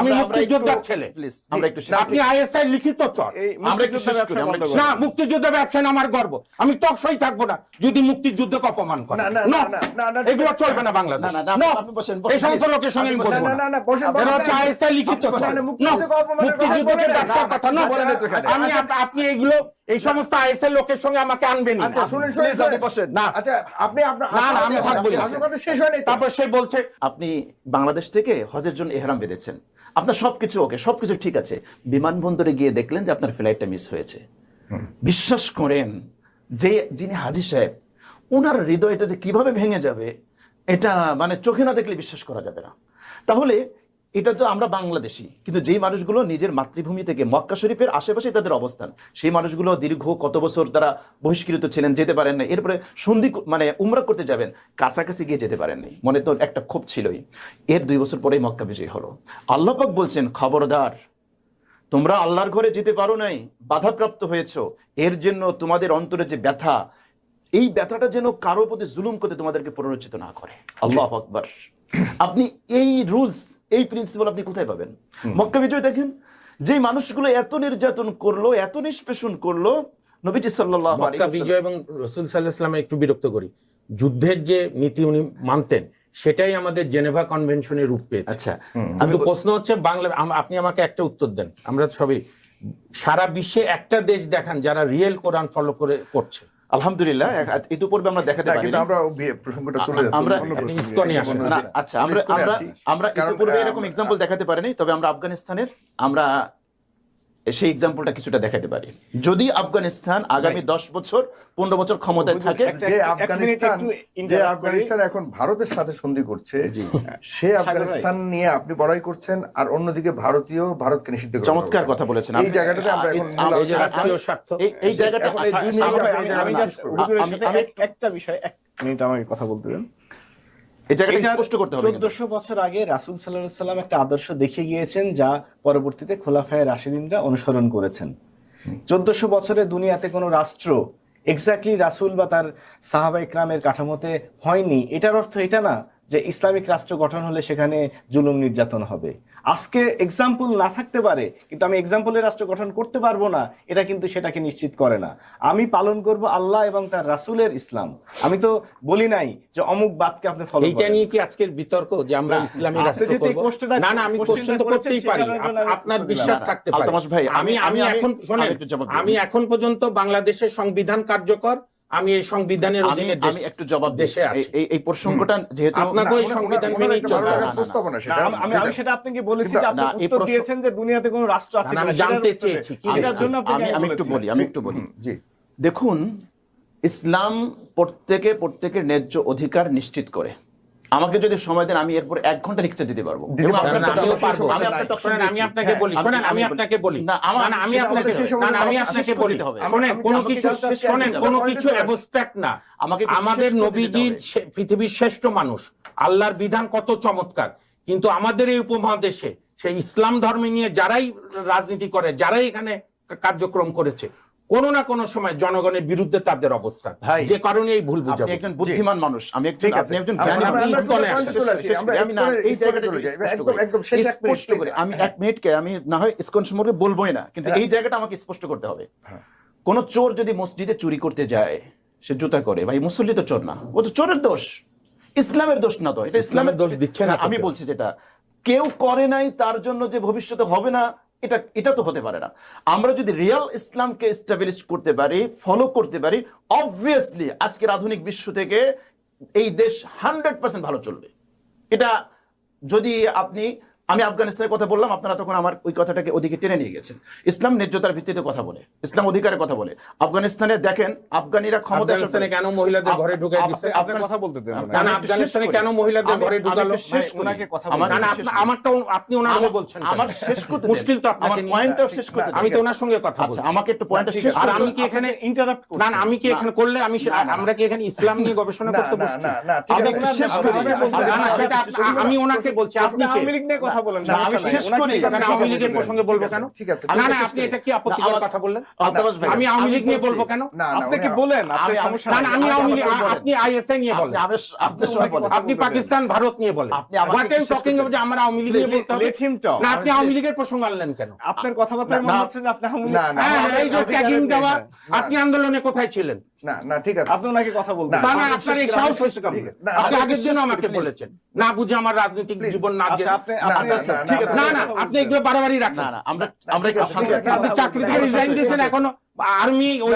আমি মুক্তিযোদ্ধার ছেলে আমরা একটু আপনি আইএসআই লিখিত চর আমরা একটু শেষ করি, আমরা না বন্ধ ব্যবসা আমার গর্ব আমি টকসই থাকব না যদি মুক্তিযুদ্ধকে অপমান করে না, না, না, না, না, না, এগুলো চলবে না বাংলাদেশ না, না, আপনি বসেন, বসেন, এই সমস্ত লোকের সঙ্গে আমি আপনি না, না না, না, বসেন, এরা হচ্ছে আইএসআই লিখিত চর। মুক্তিযুদ্ধকে No, অপমানের কথা মুক্তিযুদ্ধকে বলেন না। ব্যবসার কথা না, না বলেন না তো এখানে। আমি আপনি এইগুলো এই সমস্ত আইএসআই লোকের সঙ্গে আমাকে আনবেন আচ্ছা শুনেন শুনেন আপনি বসেন। না আচ্ছা আপনি আপনার না, না, আমি থাকব না। কথা শেষ হয়নি তারপর সে বলছে আপনি বাংলাদেশ থেকে হজের জন্য এহরাম বেঁধেছেন আপনার সব কিছু ওকে সব কিছু ঠিক আছে। বিমানবন্দরে গিয়ে দেখলেন যে আপনার ফ্লাইটটা মিস হয়েছে। বিশ্বাস করেন যে যিনি হাজি সাহেব ওনার হৃদয়টা যে কীভাবে ভেঙে যাবে এটা মানে চোখে না দেখলে বিশ্বাস করা যাবে না। তাহলে এটা তো আমরা বাংলাদেশি কিন্তু যেই মানুষগুলো নিজের মাতৃভূমি থেকে মক্কা শরীফের আশেপাশে তাদের অবস্থান সেই মানুষগুলো দীর্ঘ কত বছর তারা বহিষ্কৃত ছিলেন যেতে পারেন না এরপরে সন্ধি মানে উমরা করতে যাবেন কাছাকাছি গিয়ে যেতে পারেননি মনে তো একটা ক্ষোভ ছিলই। এর দুই বছর পরেই মক্কা বিজয়ী হলো। আল্লাপাক বলছেন খবরদার তোমরা আল্লাহর ঘরে যেতে পারো নাই বাধাপ্রাপ্ত হয়েছো এর জন্য তোমাদের অন্তরে যে ব্যথা এই ব্যথাটা যেন কারও প্রতি জুলুম করতে তোমাদেরকে প্ররোচিত না করে। আল্লাহ আকবর। আপনি এই রুলস এই প্রিন্সিপাল আপনি কোথায় পাবেন? মক্কা বিজয় দেখেন যে মানুষগুলো এত নির্যাতন করল এত নিষ্পেষণ করল নবীজি সাল্লাহ বিজয় এবং রসুল সাল্লাহ একটু বিরক্ত করি। যুদ্ধের যে নীতি উনি মানতেন সেটাই আমাদের জেনেভা কনভেনশনের রূপ পেয়েছে। আচ্ছা কিন্তু প্রশ্ন হচ্ছে বাংলা আপনি আমাকে একটা উত্তর দেন। আমরা সবই সারা বিশ্বে একটা দেশ দেখান যারা রিয়েল কোরআন ফলো করে করছে। আলহামদুলিল্লাহ এক- ইতিপূর্বে আমরা দেখাতে পারি কিন্তু আমরা প্রসঙ্গটা চলে যাচ্ছে আমরা-। ইসকনে। অন্য- না আচ্ছা আমরা আমরা আমরা এত ইতিপূর্বে এরকম এক্সাম্পল দেখাতে পারিনি তবে আমরা আফগানিস্তানের আমরা সেই এক্সাম্পলটা কিছুটা দেখাতে পারি। যদি আফগানিস্তান আগামী দশ বছর পনেরো বছর ক্ষমতায় থাকে যে আফগানিস্তান যে আফগানিস্তান এখন ভারতের সাথে সন্ধি করছে সে আফগানিস্তান নিয়ে আপনি বড়াই করছেন আর অন্যদিকে ভারতীয় ভারতকে নিষিদ্ধ চমৎকার কথা বলেছেন। এই জায়গাটাতে আমরা এই- জায়গাটা একটা বিষয় এক মিনিট আমাকে কথা বলতে দেন। এই জায়গাটা স্পষ্ট করতে হবে কিন্তু। চোদ্দশো বছর আগে রাসুল সাল্লাহ সাল্লাম একটা আদর্শ দেখিয়ে গিয়েছেন যা পরবর্তীতে খোলাফায় রাশিদিনরা অনুসরণ করেছেন। চোদ্দশো বছরে দুনিয়াতে কোনো রাষ্ট্র এক্স্যাক্টলি রাসুল বা তার সাহাবা ইকরামের কাঠামোতে হয়নি। এটার অর্থ এটা না যে ইসলামিক রাষ্ট্র গঠন হলে সেখানে জুলুম নির্যাতন হবে। আজকে এক্সাম্পল না থাকতে পারে কিন্তু আমি এক্সাম্পলের রাষ্ট্র গঠন করতে পারব না এটা কিন্তু সেটাকে নিশ্চিত করে না। আমি পালন করব আল্লাহ এবং তার রাসুলের ইসলাম। আমি তো বলি নাই যে অমুক বাদকে আপনি ফলো এইটা নিয়ে কি আজকের বিতর্ক যে আমরা না, ইসলামী রাষ্ট্র করব? না না আমি কোশ্চেন তো করতেই পারি। আপনার বিশ্বাস থাকতে পারে। ভাই, আমি আমি- এখন শোনেন। আমি এখন পর্যন্ত বাংলাদেশের সংবিধান কার্যকর আমি এই সংবিধানের আমি অধীনে আমি একটু জবাব দেশে আছি। এই- প্রসঙ্গটা যেহেতু আপনাকে ওই সংবিধান মেনে চলতে হবে। প্রস্তাবনা সেটা। আমি- আমি সেটা আপনাকে বলেছি যে আপনি উত্তর দিয়েছেন যে দুনিয়াতে কোনো রাষ্ট্র আছে কিনা আমি জানতে। চেয়েছি, কি এটার জন্য আপনি আমি আমি একটু বলি আমি একটু বলি। জি। দেখুন ইসলাম প্রত্যেকে প্রত্যেকের ন্যায্য অধিকার নিশ্চিত করে। আমাকে যদি সময় দেন আমি এরপর এক ঘণ্টা লেকচার দিতে পারব। আমি। আপনাকে বলি শোনেন আমি- আপনাকে বলি। না, আমি আপনাকে আমি আপনাকে বলি। শোনেন কোনো কিছু শোনেন কোনো কিছু অ্যাবস্ট্রাক্ট না। আমাকে আমাদের নবীজির পৃথিবীর শ্রেষ্ঠ মানুষ আল্লাহর বিধান কত চমৎকার। কিন্তু আমাদের এই উপমহাদেশে সেই ইসলাম ধর্মে নিয়ে যারাই রাজনীতি করে যারাই এখানে কার্যক্রম করেছে কোনো না কোনো সময় জনগণের বিরুদ্ধে তাদের অবস্থান। ভাই, যে কারণে এই ভুল বুঝাবো। একজন বুদ্ধিমান মানুষ আমি একজন আপনি জ্ঞানী। আমি এই জায়গাটা একদম- এক মিনিট, স্পষ্ট করে। আমি এক মিনিটকে আমি না হয় ইসকন সম্পর্কে বলবোই না কিন্তু হ্যাঁ। এই জায়গাটা আমাকে স্পষ্ট করতে হবে। কোন চোর যদি মসজিদে চুরি করতে যায় সে জুতা করে। ভাই মুসল্লি তো চোর না। ও তো চোরের দোষ। ইসলামের দোষ না তো। এটা ইসলামের দোষ দিচ্ছে না আমি বলছি যেটা। কেউ করে নাই তার জন্য যে ভবিষ্যতে হবে না এটা এটা তো হতে পারে না। আমরা যদি রিয়াল ইসলামকে স্টাবলিশ করতে পারি ফলো করতে পারি অবভিয়াসলি আজকের আধুনিক বিশ্ব থেকে এই দেশ হান্ড্রেড পার্সেন্ট ভালো চলবে। এটা যদি আপনি আমি আফগানিস্তানের কথা বললাম আপনারা তখন আমার ওই কথাটাকে ওদিকে টেনে নিয়ে গেছেন। ইসলাম ন্যায্যতার ভিত্তিতে কথা বলে ইসলাম অধিকারের কথা বলে। আফগানিস্তানে দেখেন আফগানিরা ক্ষমতা আফগানিস্তানে কেন মহিলাদের ঘরে ঢুকে দিচ্ছে আপনি কথা বলতে দেন না, না, আমি আফগানিস্তানে কেন মহিলাদের ঘরে ঢুকালো? শেষ ওনাকে কথা আমার না না শেষ আপনা- করি। আমারটা আপনি ওনাকে বলছেন আমার শেষ করতে মুশকিল তো আপনাকে আমার নিয়ে। শেষ করতে আমি তো ওনার সঙ্গে কথা আচ্ছা বলছি। আমাকে একটু পয়েন্টটা শেষ আর আমি কি এখানে ইন্টারাপ্ট না না আমি কি এখানে করলে আমি আমরা কি এখানে ইসলাম নিয়ে গবেষণা করতে বসছি? না, না, ঠিক আমি আছে। শেষ করি। না, না, সেটা। আমি ওনাকে বলছি আপনি কে? আওয়ামী লীগ নিয়ে কথা কথা বলেন না, আমি শেষ করি। আওয়ামী লীগের প্রসঙ্গে বলব কেন? ঠিক আছে, না না আপনি এটা কি আপত্তিকর কথা বললেন? আমি আওয়ামী লীগ নিয়ে বলব কেন? না না আপনি কি বলেন? আপনার আমি- সমস্যা না আমি আওয়ামী লীগ আপনি নিয়ে বলেন। সঙ্গে বলেন। আপনি পাকিস্তান ভারত নিয়ে বলেন। আপনি হোয়াট টকিং যে আমরা আওয়ামী লীগ নিয়ে বলতে হবে. না আপনি আওয়ামী লীগের প্রসঙ্গ আনলেন কেন? আপনার কথাবার্তায় মনে হচ্ছে যে আপনি আওয়ামী লীগ- না, হ্যাঁ আমাদের এই যে ট্যাগিং দেওয়া হ্যাঁ। আপনি আন্দোলনে কোথায় ছিলেন? না না ঠিক আছে আপনি ওনাকে কথা বলতে না, না আপনার এই সাহস কেমন? না, আপনি আগের দিন আমাকে বলেছেন না বুঝে আমার রাজনৈতিক জীবন না আচ্ছা আপনি না, আপনি- আচ্ছা, ঠিক আছে না না আপনি এগুলো বাড়াবাড়ি না রাখেন না আমরা আমরা একটু শান্ত আপনি চাকরি থেকে রিজাইন দিয়েছেন এখনও আর্মি ওই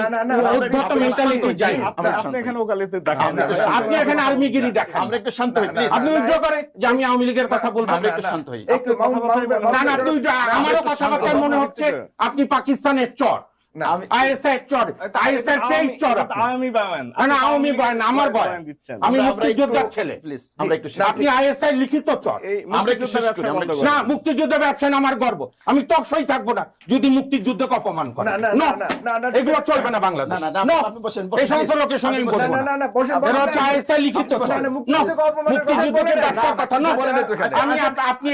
মেন্টালিটি যাই আপনি এখানে ওকালতি দেখান আমরা একটু শান্ত আপনি এখানে আর্মিগিরি দেখান আমরা একটু শান্ত হই প্লিজ আপনি করে যে আমি আওয়ামী লীগের কথা বলব আমরা একটু শান্ত হই একটু না না তুই আমারও শান্ত মনে হচ্ছে আপনি পাকিস্তানের চর আমি আমার বয়ান। আমি আমরা- আমরা মুক্তিযোদ্ধার ছেলে আমরা একটু আপনি আইএসআই লিখিত চর এই আমরা একটু শেষ করি, না মুক্তিযুদ্ধ ব্যবসায় আমার গর্ব আমি তকসই থাকব না যদি মুক্তিযুদ্ধকে অপমান করে এগুলো চলবে না বাংলাদেশ না, না, আপনি বসেন, বসেন, এই সমস্ত লোকের সঙ্গে আমি না, এরা হচ্ছে আইএসআই লিখিত আপনি মুক্তিযুদ্ধকে ব্যবসার কথা না। আমি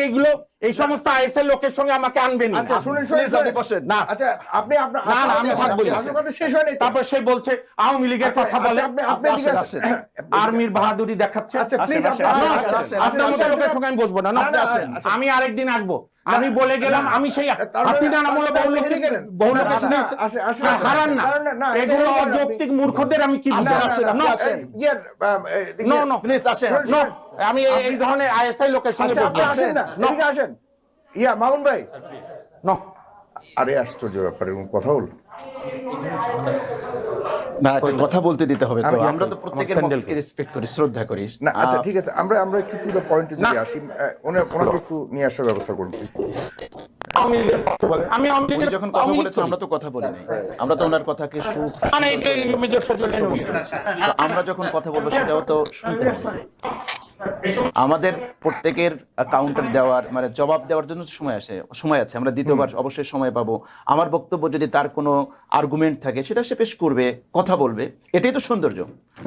এগুলো এই সমস্ত আইএসআই লোকের সঙ্গে আমাকে আনবেন আচ্ছা শুনেন শুনেন আপনি বসেন। না। আচ্ছা আপনি আপনার না, না, আমি থাকব না। কথা শেষ হয়নি তো? তারপর সে বলছে আওয়ামী লীগের আচ্ছা, কথা বলে আচ্ছা। আর্মির বাহাদুরি দেখাচ্ছে আচ্ছা না, আপনার মতো লোকের সঙ্গে আমি বসবো না না, না, না, আসেন। আচ্ছা। আমি আরেকদিন আসব আমি বলে গেলাম আমি সেই মানে হাসিনা আমলে বহু গেলেন। বহু না, না, না, না, আসেন। হারান না না, না, এগুলো। অযৌক্তিক মূর্খদের আমি কি না, বুঝাবো? না, না, না, প্লিজ আসেন শুনুন, no, শুনুন। আমি এই- ধরনের আইএসআই লোকের সঙ্গে আচ্ছা বসবো আসেন না আসেন ইয়া মামুন ভাই no। আরে আশ্চর্য ব্যাপার এরকম কথা হল? না কথা বলতে দিতে হবে তো আমরা তো প্রত্যেকের মতকে রেসপেক্ট করি। শ্রদ্ধা করি। না আচ্ছা ঠিক আছে আমরা আমরা একটু টু দ্য পয়েন্টে যদি আসি ওনার ওনাকে একটু নিয়ে আসার ব্যবস্থা করুন। আমি যখন কথা বলেছেন আমরা তো কথা বলি নাই। আমরা তো ওনার কথাকে সু করি। না, না, এটা এই মেজর ফজল এনুই। তো আমরা যখন কথা বলব সেটাও তো শুনতে হবে। আমাদের প্রত্যেকের কাউন্টার দেওয়ার মানে জবাব দেওয়ার জন্য সময় আসে সময় আছে। আমরা দ্বিতীয়বার অবশ্যই সময় পাবো। আমার বক্তব্য যদি তার কোনো আর্গুমেন্ট থাকে সেটা সে পেশ করবে কথা বলবে। এটাই তো সৌন্দর্য।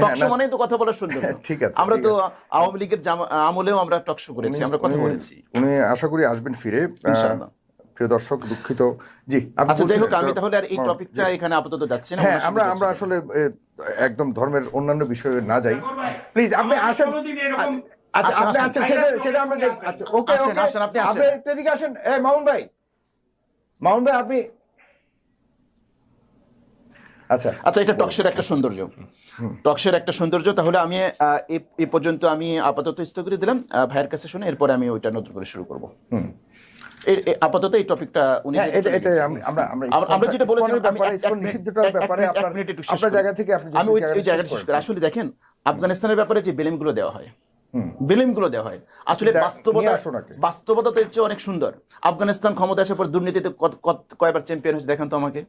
টকশো মানেই তো কথা বলার সৌন্দর্য। ঠিক আছে, আমরা তো আওয়ামী লীগের আমলেও আমরা টকশো করেছি আমরা কথা বলেছি। উনি আশা করি আসবেন ফিরে। ইনশাআল্লাহ। প্রিয় দর্শক দুঃখিত। জি আচ্ছা যাই হোক আমি তাহলে আর এই টপিকটা এখানে আপাতত যাচ্ছি না হ্যাঁ আমরা আমরা আসলে একদম ধর্মের অন্যান্য বিষয়ে না যাই। প্লিজ আপনি আসেন। আচ্ছা আপনি আচ্ছা সেটা সেটা আমরা আচ্ছা ওকে ওকে। আসেন, আপনি আসেন। আপনি এদিকে আসেন। এই মামুন ভাই। মামুন ভাই আপনি আচ্ছা। আচ্ছা এটা টকশের একটা সৌন্দর্য। টকশের একটা সৌন্দর্য। তাহলে আমি এই পর্যন্ত আমি আপাতত স্থগিত দিলাম। ভাইয়ের কাছে শুনে এরপরে আমি ওইটা নতুন করে শুরু করব। এ- আপাতত এই টপিকটা উনি হ্যাঁ, আমরা যেটা বলেছিলাম আমি ব্যাপারে, আপনার। জায়গা থেকে আপনি আমি ওই ওই জায়গাটা আসলে দেখেন আফগানিস্তানের ব্যাপারে যে বেলেমগুলো দেওয়া হয় বেলেমগুলো দেওয়া হয়। আসলে বাস্তবতা? বাস্তবতা তো চেয়ে অনেক সুন্দর। আফগানিস্তান ক্ষমতা আসার পর দুর্নীতিতে কয়বার চ্যাম্পিয়ন হয়েছে দেখেন তো আমাকে।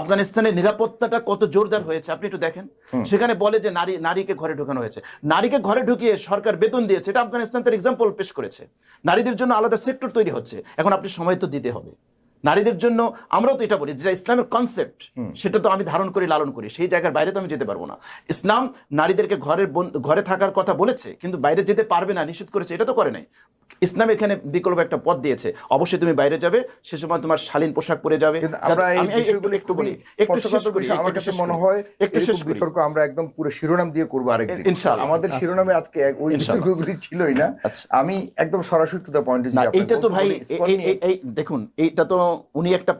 আফগানিস্তানের নিরাপত্তাটা কত জোরদার হয়েছে আপনি একটু দেখেন। সেখানে বলে যে নারী নারীকে ঘরে ঢোকানো হয়েছে। নারীকে ঘরে ঢুকিয়ে সরকার বেতন দিয়েছে এটা আফগানিস্তান তার এক্সাম্পল পেশ করেছে। নারীদের জন্য আলাদা সেক্টর তৈরি হচ্ছে। এখন আপনি সময় তো দিতে হবে। নারীদের জন্য আমরাও তো এটা বলি যেটা ইসলামের কনসেপ্ট সেটা তো আমি ধারণ করি লালন করি। সেই জায়গার বাইরে তো আমি যেতে পারব না। ইসলাম নারীদেরকে ঘরের ঘরে থাকার কথা বলেছে কিন্তু বাইরে যেতে পারবে না নিষেধ করেছে এটা তো করে নাই। ইসলাম এখানে বিকল্প একটা পথ দিয়েছে। অবশ্যই তুমি বাইরে যাবে সে সময় তোমার শালীন পোশাক পরে যাবে। একটু বলি একটু শেষ করি আমার কাছে মনে হয় একটু শেষ বিতর্ক আমরা একদম পুরো শিরোনাম দিয়ে করব আরেকদিন। ইনশাআল্লাহ। আমাদের শিরোনামে আজকে ওই বিতর্কগুলি ছিলই না। আচ্ছা। আমি একদম সরাসরি টু দ্য পয়েন্টে এইটা তো ভাই এই দেখুন এইটা তো উনি একটা